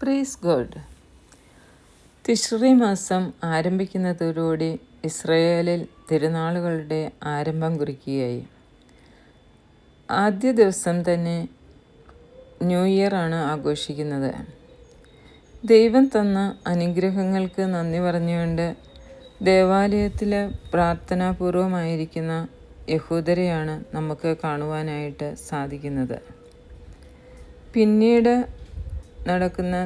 Praise God തിശ്രീ മാസം ആരംഭിക്കുന്നതോടുകൂടി ഇസ്രയേലിൽ തിരുനാളുകളുടെ ആരംഭം കുറിക്കുകയായി. ആദ്യ ദിവസം തന്നെ ന്യൂ ഇയർ ആണ് ആഘോഷിക്കുന്നത്. ദൈവം തന്ന അനുഗ്രഹങ്ങൾക്ക് നന്ദി പറഞ്ഞുകൊണ്ട് ദേവാലയത്തിൽ പ്രാർത്ഥനാപൂർവമായിരിക്കുന്ന യഹൂദരെയാണ് നമുക്ക് കാണുവാനായിട്ട് സാധിക്കുന്നത്. പിന്നീട് നടക്കുന്ന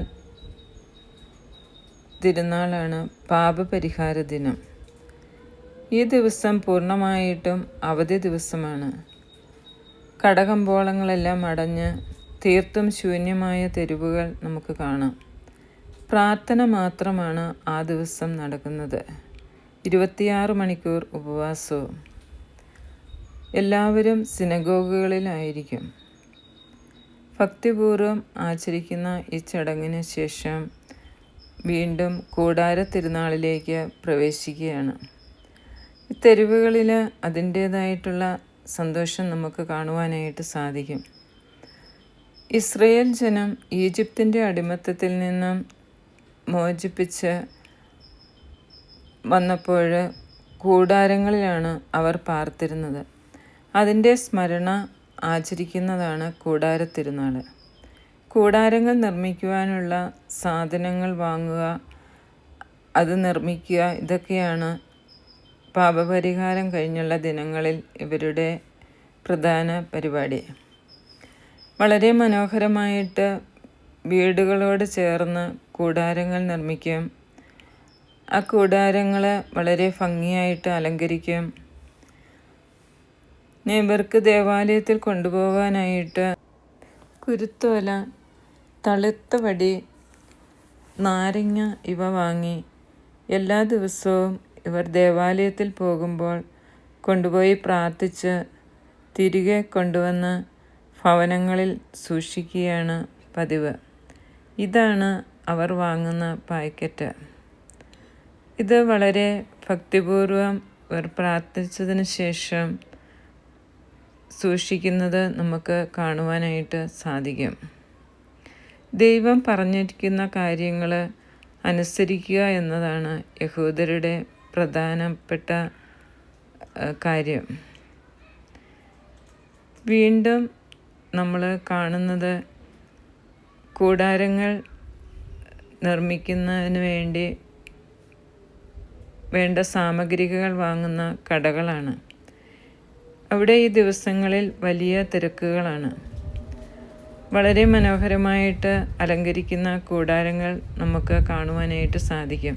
തിരുനാളാണ് പാപപരിഹാര ദിനം. ഈ ദിവസം പൂർണമായിട്ടും അവധി ദിവസമാണ്. കടകമ്പോളങ്ങളെല്ലാം അടഞ്ഞ് തീർത്തും ശൂന്യമായ തെരുവുകൾ നമുക്ക് കാണാം. പ്രാർത്ഥന മാത്രമാണ് ആ ദിവസം നടക്കുന്നത്. ഇരുപത്തിയാറ് മണിക്കൂർ ഉപവാസവും. എല്ലാവരും സിനഗോഗുകളിലായിരിക്കും. ഭക്തിപൂർവം ആചരിക്കുന്ന ഈ ചടങ്ങിന് ശേഷം വീണ്ടും കൂടാര തിരുനാളിലേക്ക് പ്രവേശിക്കുകയാണ്. ഈ തെരുവുകളിൽ അതിന്റേതായിട്ടുള്ള സന്തോഷം നമുക്ക് കാണുവാനായിട്ട് സാധിക്കും. ഇസ്രയേൽ ജനം ഈജിപ്തിന്റെ അടിമത്തത്തിൽ നിന്നും മോചിപ്പിച്ച് വന്നപ്പോൾ കൂടാരങ്ങളിലാണ് അവർ പാർത്തിരുന്നത്. അതിന്റെ സ്മരണ ആചരിക്കുന്നതാണ് കൂടാര തിരുനാൾ കൂടാരങ്ങൾ നിർമ്മിക്കുവാനുള്ള സാധനങ്ങൾ വാങ്ങുക അത് നിർമ്മിക്കുക ഇതൊക്കെയാണ് പാപപരിഹാരം കഴിഞ്ഞുള്ള ദിനങ്ങളിൽ ഇവരുടെ പ്രധാന പരിപാടി. വളരെ മനോഹരമായിട്ട് വീടുകളോട് ചേർന്ന് കൂടാരങ്ങൾ നിർമ്മിക്കും. ആ കൂടാരങ്ങൾ വളരെ ഭംഗിയായിട്ട് അലങ്കരിക്കും. ഇവർക്ക് ദേവാലയത്തിൽ കൊണ്ടുപോകാനായിട്ട്. കുരുത്തോല തളുത്ത വടി നാരങ്ങ ഇവ വാങ്ങി. എല്ലാ ദിവസവും ഇവർ ദേവാലയത്തിൽ പോകുമ്പോൾ കൊണ്ടുപോയി പ്രാർത്ഥിച്ച് തിരികെ കൊണ്ടുവന്ന് ഭവനങ്ങളിൽ സൂക്ഷിക്കുകയാണ് പതിവ്. ഇതാണ് അവർ വാങ്ങുന്ന പാക്കറ്റ് ഇത് വളരെ ഭക്തിപൂർവം ഇവർ പ്രാർത്ഥിച്ചതിന് ശേഷം സൂക്ഷിക്കുന്നത് നമുക്ക് കാണുവാനായിട്ട് സാധിക്കും. ദൈവം പറഞ്ഞിരിക്കുന്ന കാര്യങ്ങൾ അനുസരിക്കുക എന്നതാണ് യഹൂദരുടെ പ്രധാനപ്പെട്ട കാര്യം. വീണ്ടും നമ്മൾ കാണുന്നത് കൂടാരങ്ങൾ നിർമ്മിക്കുന്നതിന് വേണ്ടി വേണ്ട സാമഗ്രികൾ വാങ്ങുന്ന കടകളാണ്. അവിടെ ഈ ദിവസങ്ങളിൽ വലിയ തിരക്കുകളാണ്. വളരെ മനോഹരമായിട്ട് അലങ്കരിക്കുന്ന കൂടാരങ്ങൾ നമുക്ക് കാണുവാനായിട്ട് സാധിക്കും.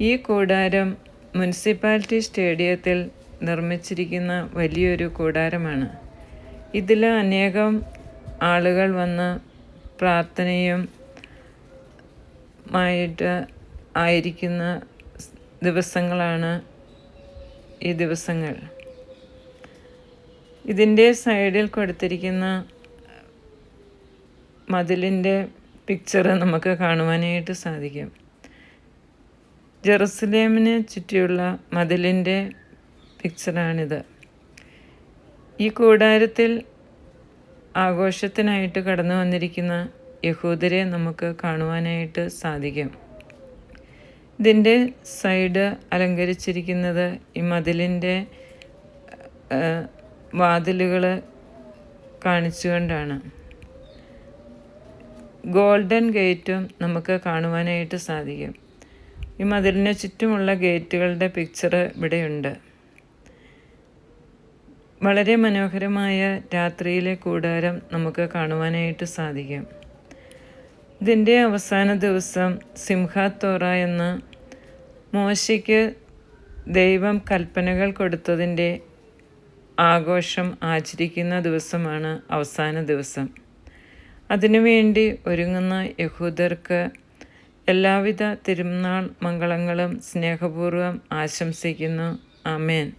ഈ കൂടാരം മുനിസിപ്പാലിറ്റി സ്റ്റേഡിയത്തിൽ നിർമ്മിച്ചിരിക്കുന്ന വലിയൊരു കൂടാരമാണ്. ഇതിൽ അനേകം ആളുകൾ വന്ന് പ്രാർത്ഥനയും ആയിട്ട് ആയിരിക്കുന്ന ദിവസങ്ങളാണ് ഈ ദിവസങ്ങൾ. ഇതിന്റെ സൈഡിൽ കൊടുത്തിരിക്കുന്ന മതിലിന്റെ പിക്ചർ നമുക്ക് കാണുവാനായിട്ട് സാധിക്കും. ജെറുസലേമിന് ചുറ്റിയുള്ള മതിലിന്റെ പിക്ചറാണിത് ഈ കൂടാരത്തിൽ ആഘോഷത്തിനായിട്ട് കടന്നു വന്നിരിക്കുന്ന യഹൂദരെ നമുക്ക് കാണുവാനായിട്ട് സാധിക്കും. ഇതിന്റെ സൈഡ് അലങ്കരിച്ചിരിക്കുന്നത് ഈ മതിലിന്റെ വാതിലുകൾ കാണിച്ചുകൊണ്ടാണ്. ഗോൾഡൻ ഗേറ്റും നമുക്ക് കാണുവാനായിട്ട് സാധിക്കും. ഈ മതിലിന് ചുറ്റുമുള്ള ഗേറ്റുകളുടെ പിക്ചർ ഇവിടെയുണ്ട്. വളരെ മനോഹരമായ രാത്രിയിലെ കൂടാരം നമുക്ക് കാണുവാനായിട്ട് സാധിക്കും. ഇതിന്റെ അവസാന ദിവസം സിംഹാത്തോറ എന്ന മോശയ്ക്ക് ദൈവം കൽപ്പനകൾ കൊടുത്തതിന്റെ ആഘോഷം ആചരിക്കുന്ന ദിവസമാണ് അവസാന ദിവസം. അതിനുവേണ്ടി ഒരുങ്ങുന്ന യഹൂദർക്ക് എല്ലാവിധ തിരുനാൾ മംഗളങ്ങളും സ്നേഹപൂർവം ആശംസിക്കുന്നു. ആമേൻ.